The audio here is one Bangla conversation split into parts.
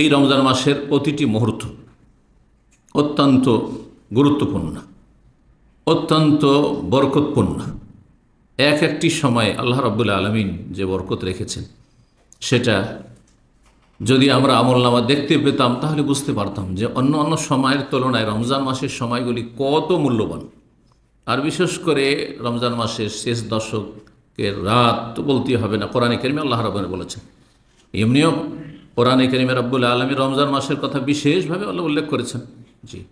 এই রমজান মাসের প্রতিটি মুহূর্ত অত্যন্ত গুরুত্বপূর্ণ, অত্যন্ত বরকতপূর্ণ। এক একটি সময় আল্লাহ রব্বুল আলমিন যে বরকত রেখেছেন, সেটা যদি আমরা আমল নামা দেখতে পেতাম, তাহলে বুঝতে পারতাম যে অন্য অন্য সময়ের তুলনায় রমজান মাসের সময়গুলি কত মূল্যবান। আর বিশেষ করে রমজান মাসের শেষ দশকের রাত তো বলতেই হবে না, কোরআনে কেরিমে আল্লাহ রব্বানি বলেছেন এমনিও কোরআনে কেরিমে রব্বুল আলমী রমজান মাসের কথা বিশেষভাবে আল্লাহ উল্লেখ করেছেন। জি।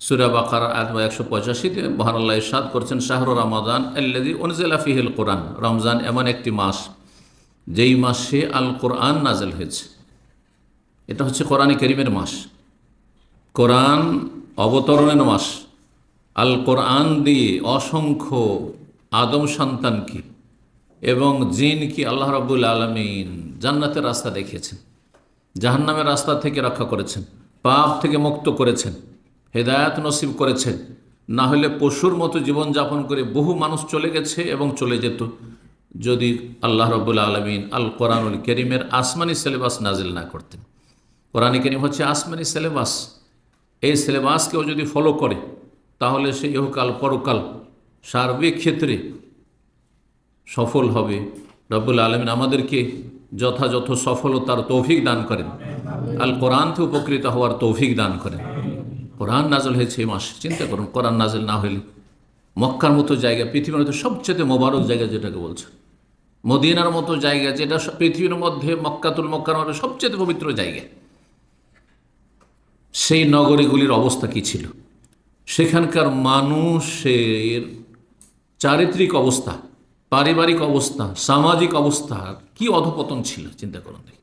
সুরা বাকার আত্মা একশো পঁচাশিতে মহান আল্লাহ ইসাদ করছেন, শাহরু রমাদান আল্লাদি অনুজেলা ফিহিল কোরআন। রমজান এমন একটি মাস, যেই মাসে আল কোরআন নাজেল হয়েছে। এটা হচ্ছে কোরআনে করিমের মাস। কোরআন অবতরণের মাস। আল কোরআন দিয়ে অসংখ্য আদম সন্তানকে এবং জিনকে আল্লাহ রব্বুল আলমিন জান্নাতের রাস্তা দেখিয়েছেন। জাহান্নামের রাস্তা থেকে রক্ষা করেছেন, পাপ থেকে মুক্ত করেছেন, হেদায়াত নসিব করেছেন। না হলে পশুর মতো জীবনযাপন করে বহু মানুষ চলে গেছে এবং চলে যেত। যদি আল্লাহ রব্বুল আলমিন আল কোরআনুল করিমের আসমানি সিলেবাস নাজিল না করতেন। কোরআন করিম হচ্ছে আসমানি সিলেবাস। এই সিলেবাসকেও যদি ফলো করে, তাহলে সে ইহকাল পরকাল সার্বিক ক্ষেত্রে সফল হবে। রব্বুল আলমিন আমাদেরকে যথাযথ সফলতার তৌফিক দান করেন। আল কোরআন থেকে উপকৃত হওয়ার তৌফিক দান করেন। কোরআন নাজল হয়েছে এই মাসে। চিন্তা করুন, কোরআন নাজল না হইলে মক্কার মতো জায়গা, পৃথিবীর মধ্যে সবচেয়ে মোবারক জায়গা যেটাকে বলছে, মদিনার মতো জায়গা যেটা পৃথিবীর মধ্যে মক্কাতুল মক্কার মধ্যে সবচেয়ে পবিত্র জায়গা। সেই নগরীগুলির অবস্থা কি ছিল? সেখানকার মানুষের চারিত্রিক অবস্থা পারিবারিক অবস্থা, সামাজিক অবস্থা, কি অধপতন ছিল, চিন্তা করুন দেখি।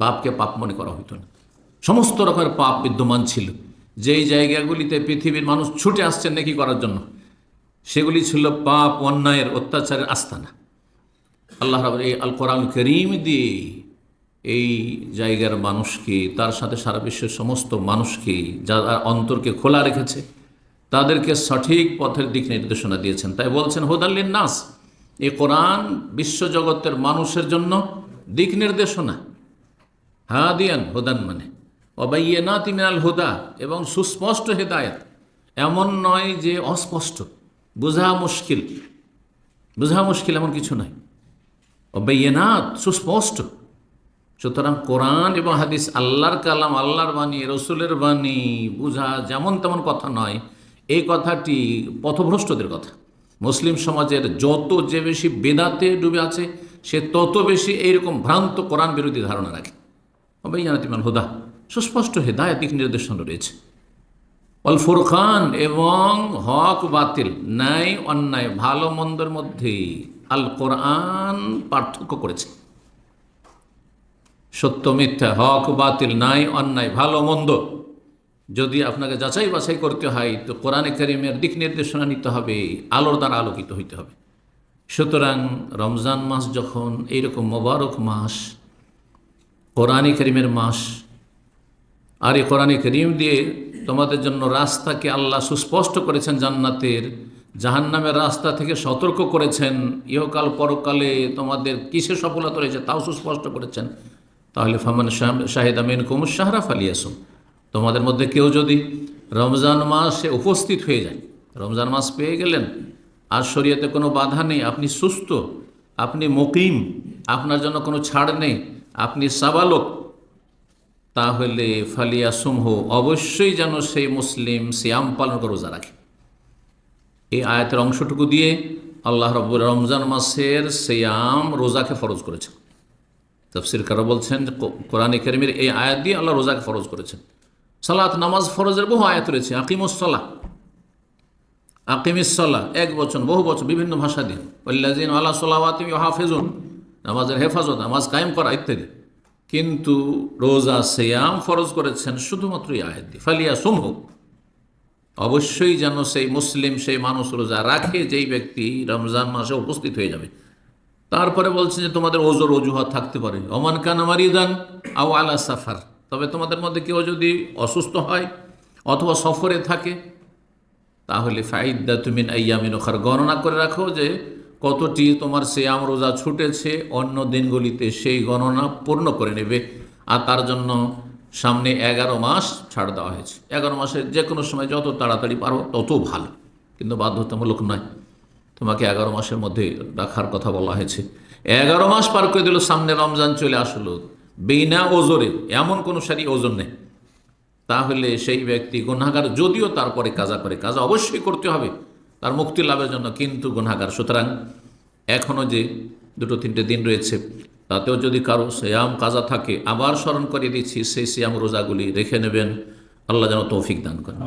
পাপকে পাপ মনে করা হইতো না। সমস্ত রকমের পাপ বিদ্যমান ছিল। যেই জায়গাগুলিতে পৃথিবীর মানুষ ছুটে আসছেন নাকি করার জন্য, সেগুলি ছিল পাপ, অন্যায়ের, অত্যাচারের আস্থানা আল্লাহ এই আল কোরআন করিম দিয়ে এই জায়গার মানুষকে, তার সাথে সারা বিশ্বের সমস্ত মানুষকে, যারা অন্তরকে খোলা রেখেছে। তাদেরকে সঠিক পথের দিক নির্দেশনা দিয়েছেন। তাই বলছেন হোদাল্লিন নাস এ কোরআন বিশ্বজগতের মানুষের জন্য দিক নির্দেশনা। হাদিয়ান, হোদান মানে। অবাইয়ে না তিমিনাল হুদা, এবং সুস্পষ্ট হেদায়ত। এমন নয় যে অস্পষ্ট। বোঝা মুশকিল। বোঝা মুশকিল এমন কিছু নয়। অবাইয়েনাথ সুস্পষ্ট। সুতরাং কোরআন এবং হাদিস আল্লাহর কালাম, আল্লাহর বাণী, রসুলের বাণী, বোঝা যেমন তেমন কথা নয় এই কথাটি পথভ্রষ্টদের কথা। মুসলিম সমাজের যত যে বেশি বেদাতে ডুবে আছে, সে তত বেশি এইরকম ভ্রান্ত কোরআন বিরোধী ধারণা রাখে। অবাইয়ানাতিমাল হুদা, সুস্পষ্ট হেদায়তিক নির্দেশন রয়েছে। অল ফুরখান এবং হক বাতিল, ন্যায় অন্যায়, ভালো মন্দের মধ্যে আল কোরআন পার্থক্য করেছে। সত্য মিথ্যা, হক বাতিল নাই অন্যায়, ভালো মন্দ যদি আপনাকে যাচাই বাছাই করতে হয়, তো কোরআনে করিমের দিক নির্দেশনা নিতে হবে, আলোর দ্বারা আলোকিত হইতে হবে। সুতরাং রমজান মাস যখন এইরকম মোবারক মাস, কোরআনে করিমের মাস, আর এই কোরআনে করিম দিয়ে তোমাদের জন্য রাস্তাকে আল্লাহ সুস্পষ্ট করেছেন জান্নাতের, জাহান্নামের রাস্তা থেকে সতর্ক করেছেন, ইহকাল পরকালে তোমাদের কিসে সফলতা রয়েছে তাও সুস্পষ্ট করেছেন, তাহলে ফামান শাহিদ আমিন কুমুর শাহরা ফালিয়াসুম। তোমাদের মধ্যে কেউ যদি রমজান মাসে উপস্থিত হয়ে যায়, রমজান মাস পেয়ে গেলেন, আর শরীয়তে কোনো বাধা নেই, আপনি সুস্থ, আপনি মকিম, আপনার জন্য কোনো ছাড় নেই, আপনি সাবালক, তাহলে ফালিয়া সুমহ অবশ্যই যেন সেই মুসলিম সিয়াম পালন করে রোজা রাখে। এই আয়াতের অংশটুকু দিয়ে আল্লাহ রব রমজান মাসের সিয়াম রোজাকে ফরজ করেছেন। তফসির কারও বলছেন কোরআন করিমের এই আয়াত দিয়ে আল্লাহ রোজাকে ফরজ করেছেন। সালাত নামাজ ফরজের বহু আয়াত রয়েছে। আকিমুসলা আকিমিসলা এক বচন, বহু বছর বিভিন্ন ভাষা দিয়ে। ওল্লাজিন আল্লাহ সাল্লাহ হাফেজুন নামাজের হেফাজত, নামাজ কায়েম করা ইত্যাদি। কিন্তু রোজা সেয়াম ফরজ করেছেন শুধুমাত্র আয়াত দিয়ে। ফালিয়া সুমহ অবশ্যই যেন সেই মুসলিম, সেই মানুষ রোজা রাখে, যেই ব্যক্তি রমজান মাসে উপস্থিত হয়ে যাবে। তারপরে বলছে যে তোমাদের ওজোর অজুহাত থাকতে পারে। অমান কান মারিদান আও আলা সাফার। তবে তোমাদের মধ্যে কেউ যদি অসুস্থ হয় অথবা সফরে থাকে, তাহলে ফাইদা তুমিন আইয়ামিন ওখার গণনা করে রাখো যে কতটি তোমার শ্যাম রোজা ছুটেছে, অন্য দিনগুলিতে সেই গণনা পূর্ণ করে নেবে। আর তার জন্য সামনে এগারো মাস ছাড় দেওয়া হয়েছে। এগারো মাসে যে কোনো সময় যত তাড়াতাড়ি পারো তত ভালো। কিন্তু বাধ্যতামূলক নয়। তোমাকে এগারো মাসের মধ্যে রাখার কথা বলা হয়েছে। এগারো মাস পার করে দিল, সামনে রমজান চলে আসলো। বিনা ওজরে, এমন কোনো সারি ওজন নেই। তাহলে সেই ব্যক্তি গুণাগার যদিও তারপরে কাজা করে, কাজা অবশ্যই করতে হবে, তার মুক্তি লাভের জন্য কিন্তু গুণাগার সুতরাং এখনও যে দুটো তিনটে দিন রয়েছে, তাতেও যদি কারও শ্যাম কাজা থাকে, আবার স্মরণ করে দিচ্ছি, সেই শ্যাম রোজাগুলি রেখে নেবেন। আল্লাহ যেন তৌফিক দান করেন।